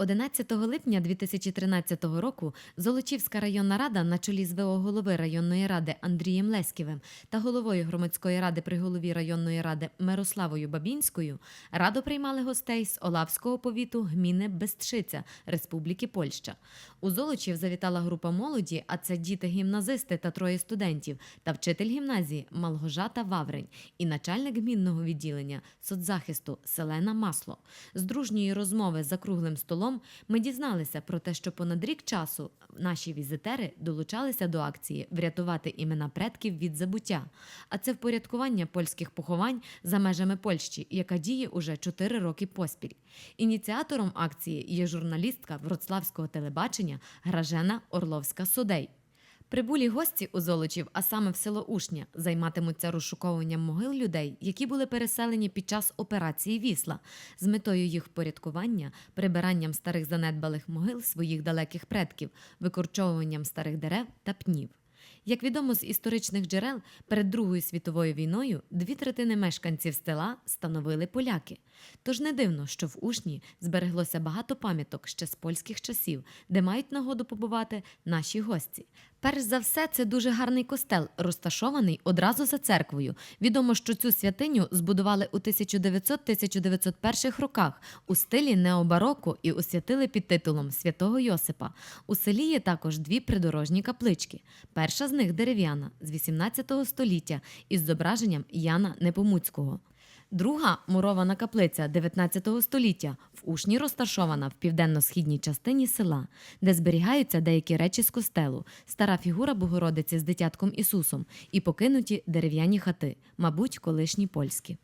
11 липня 2013 року Золочівська районна рада на чолі з ВО голови районної ради Андрієм Леськівим та головою громадської ради при голові районної ради Мирославою Бабінською радо приймали гостей з Олавського повіту гміни Бестшиця Республіки Польща. У Золочів завітала група молоді, а це діти-гімназисти та троє студентів, та вчитель гімназії Малгожата Ваврень і начальник гмінного відділення соцзахисту Селена Масло. З дружньої розмови за круглим столом ми дізналися про те, що понад рік часу наші візитери долучалися до акції врятувати імена предків від забуття. А це впорядкування польських поховань за межами Польщі, яка діє уже 4 роки поспіль. Ініціатором акції є журналістка Вроцлавського телебачення Гражена Орловська Судей. Прибулі гості у Золочів, а саме в село Ушня, займатимуться розшуковуванням могил людей, які були переселені під час операції Вісла, з метою їх впорядкування, прибиранням старих занедбалих могил своїх далеких предків, викорчовуванням старих дерев та пнів. Як відомо з історичних джерел, перед Другою світовою війною дві третини мешканців села становили поляки. Тож не дивно, що в Ушні збереглося багато пам'яток ще з польських часів, де мають нагоду побувати наші гості. Перш за все, це дуже гарний костел, розташований одразу за церквою. Відомо, що цю святиню збудували у 1900-1901 роках у стилі необароко і освятили під титулом святого Йосипа. У селі є також дві придорожні каплички. Перша з них дерев'яна з 18 століття із зображенням Яна Непомуцького. Друга мурована каплиця 19 століття в Ушні розташована в південно-східній частині села, де зберігаються деякі речі з костелу, стара фігура Богородиці з дитятком Ісусом і покинуті дерев'яні хати, мабуть, колишні польські.